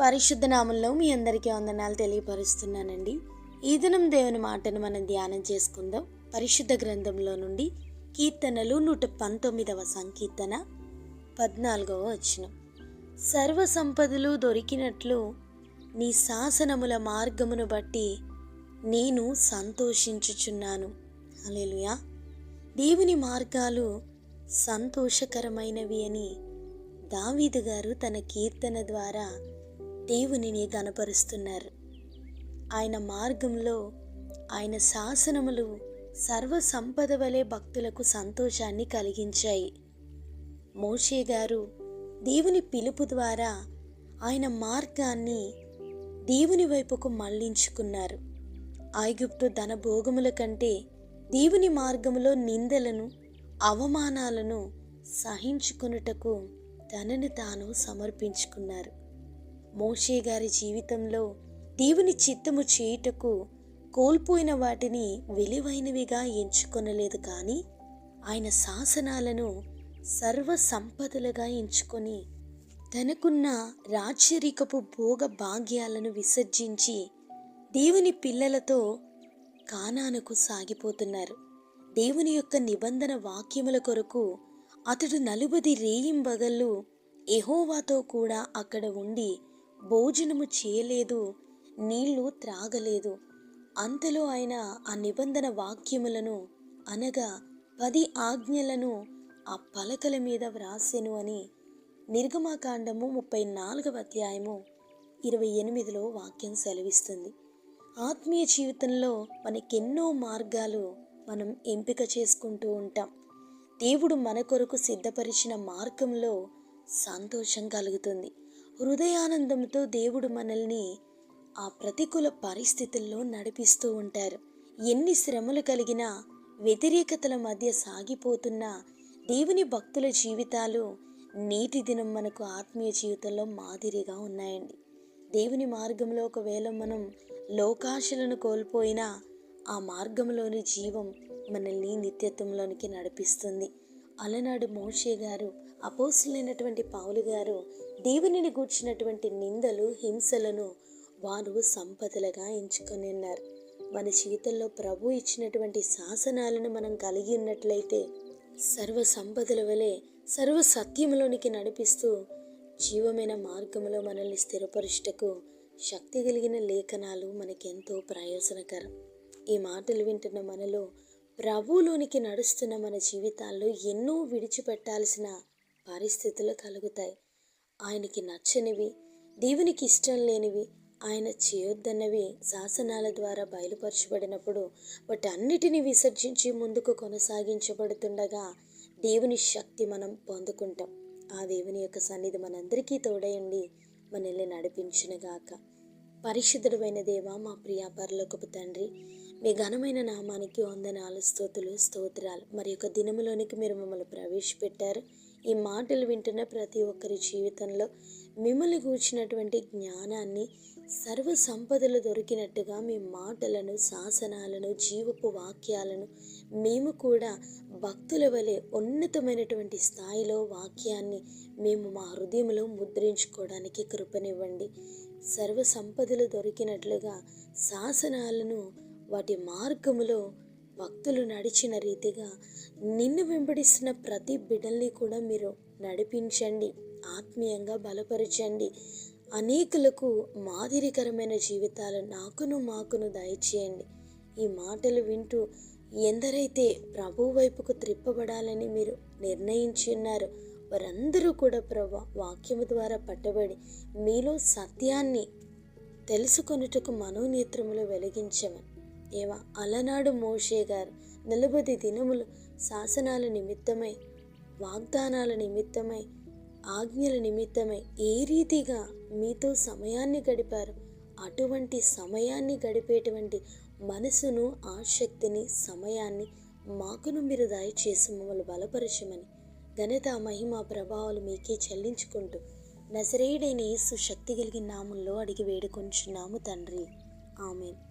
పరిశుద్ధ నామంలో మీ అందరికీ వందనాలు తెలియపరుస్తున్నానండి. ఈ దినం దేవుని మాటను మనం ధ్యానం చేసుకుందాం. పరిశుద్ధ గ్రంథంలో నుండి కీర్తనలు నూట పంతొమ్మిదవ సంకీర్తన పద్నాలుగవ వచనం. సర్వ సంపదలు దొరికినట్లు నీ శాసనముల మార్గమును బట్టి నేను సంతోషించుచున్నాను. అలెలుయా దేవుని మార్గాలు సంతోషకరమైనవి అని దావీదు గారు తన కీర్తన ద్వారా దేవునిని గనపరుస్తున్నారు ఆయన మార్గంలో ఆయన శాసనములు సర్వ సంపద వలె భక్తులకు సంతోషాన్ని కలిగించాయి. మోషే గారు దేవుని పిలుపు ద్వారా ఆయన మార్గాన్ని దేవుని వైపుకు మళ్ళించుకున్నారు. ఐగుప్తు ధన భోగముల కంటే దేవుని మార్గములో నిందలను అవమానాలను సహించుకొనుటకు తనని తాను సమర్పించుకున్నారు. మోషే గారి జీవితంలో దేవుని చిత్తము చేయుటకు కోల్పోయిన వాటిని విలువైనవిగా ఎంచుకొనలేదు కానీ ఆయన శాసనాలను సర్వ సంపదలుగా ఎంచుకొని తనకున్న రాచరికపు భోగ భాగ్యాలను విసర్జించి దేవుని పిల్లలతో కానానుకు సాగిపోతున్నారు. దేవుని యొక్క నిబంధన వాక్యముల కొరకు అతడు నలుబది రేయింబగళ్ళు ఎహోవాతో కూడా అక్కడ ఉండి భోజనము చేయలేదు నీళ్ళు త్రాగలేదు. అంతలో ఆయన ఆ నిబంధన వాక్యములను అనగా పది ఆజ్ఞలను ఆ పలకల మీద వ్రాసెను అని నిర్గమాకాండము ముప్పై నాలుగవ అధ్యాయము ఇరవై ఎనిమిదిలో వాక్యం సెలవిస్తుంది. ఆత్మీయ జీవితంలో మనకెన్నో మార్గాలు మనం ఎంపిక చేసుకుంటూ ఉంటాం. దేవుడు మన కొరకు సిద్ధపరిచిన మార్గంలో సంతోషం కలుగుతుంది. హృదయానందంతో దేవుడు మనల్ని ఆ ప్రతికూల పరిస్థితుల్లో నడిపిస్తూ ఉంటారు. ఎన్ని శ్రమలు కలిగినా వ్యతిరేకతల మధ్య సాగిపోతున్న దేవుని భక్తుల జీవితాలు నేటి దినం మనకు ఆత్మీయ జీవితంలో మాదిరిగా ఉన్నాయండి. దేవుని మార్గంలో ఒకవేళ మనం లోకాశలను కోల్పోయినా ఆ మార్గంలోని జీవం మనల్ని నిత్యత్వంలోనికి నడిపిస్తుంది. అలనాడు మోషే గారు అపోసులైనటువంటి పావులు గారు దేవునిని గూర్చినటువంటి నిందలు హింసలను వారు సంపదలుగా ఎంచుకొని ఉన్నారు. మన జీవితంలో ప్రభు ఇచ్చినటువంటి శాసనాలను మనం కలిగి ఉన్నట్లయితే సర్వ సంపదల వలె సర్వ సత్యములోనికి నడిపిస్తూ జీవమైన మార్గంలో మనల్ని స్థిరపరుచుటకు శక్తి కలిగిన లేఖనాలు మనకెంతో ప్రయోజనకరం. ఈ మాటలు వింటున్న మనలో ప్రభువులోనికి నడుస్తున్న మన జీవితాల్లో ఎన్నో విడిచిపెట్టాల్సిన పరిస్థితులు కలుగుతాయి. ఆయనకి నచ్చనివి దేవునికి ఇష్టం లేనివి ఆయన చేయొద్దన్నవి శాసనాల ద్వారా బయలుపరచబడినప్పుడు వాటన్నిటిని విసర్జించి ముందుకు కొనసాగించబడుతుండగా దేవుని శక్తి మనం పొందుకుంటాం. ఆ దేవుని యొక్క సన్నిధి మనందరికీ తోడయండి. మనల్ని నడిపించునుగాక. పరిశుద్ధుడమైన దేవ మా ప్రియ పరలోకపు తండ్రి మీ ఘనమైన నామానికి వందనాలు స్తోతులు స్తోత్రాలు. మరి యొక్క దినములోనికి మీరు మమ్మల్ని ప్రవేశపెట్టారు. ఈ మాటలు వింటున్న ప్రతి ఒక్కరి జీవితంలో మిమ్మల్ని కూర్చున్నటువంటి జ్ఞానాన్ని సర్వ సంపదలు దొరికినట్టుగా మీ మాటలను శాసనాలను జీవపు వాక్యాలను మేము కూడా భక్తుల వలె ఉన్నతమైనటువంటి స్థాయిలో వాక్యాన్ని మేము మా హృదయంలో ముద్రించుకోవడానికి కృపనివ్వండి. సర్వ సంపదలు దొరికినట్లుగా శాసనాలను వాటి మార్గములో భక్తులు నడిచిన రీతిగా నిన్ను వెంబడిస్తున్న ప్రతి బిడ్డల్ని కూడా మీరు నడిపించండి ఆత్మీయంగా బలపరచండి. అనేకులకు మాదిరికరమైన జీవితాలు నాకును మాకును దయచేయండి. ఈ మాటలు వింటూ ఎందరైతే ప్రభు వైపుకు త్రిప్పబడాలని మీరు నిర్ణయించున్నారు వారందరూ కూడా ప్రభు వాక్యము ద్వారా పట్టబడి మీలో సత్యాన్ని తెలుసుకొనుటకు మనోనేత్రములు వెలిగించమని. ఏవా అలనాడు మోషే గారు నలభై దినములు శాసనాల నిమిత్తమై వాగ్దానాల నిమిత్తమై ఆజ్ఞల నిమిత్తమై ఏ రీతిగా మీతో సమయాన్ని గడిపారు? అటువంటి సమయాన్ని గడిపేటువంటి మనసును ఆసక్తిని సమయాన్ని మాకును మీరు దయచేసి మమ్మల్ని బలపరచమని ఘనత మహిమ ప్రభావాలు మీకే చెల్లించుకుంటూ నజరేయుడైన యేసు శక్తి కలిగిన నామంలో అడిగి వేడుకొంచున్నాము తండ్రి. ఆమెన్.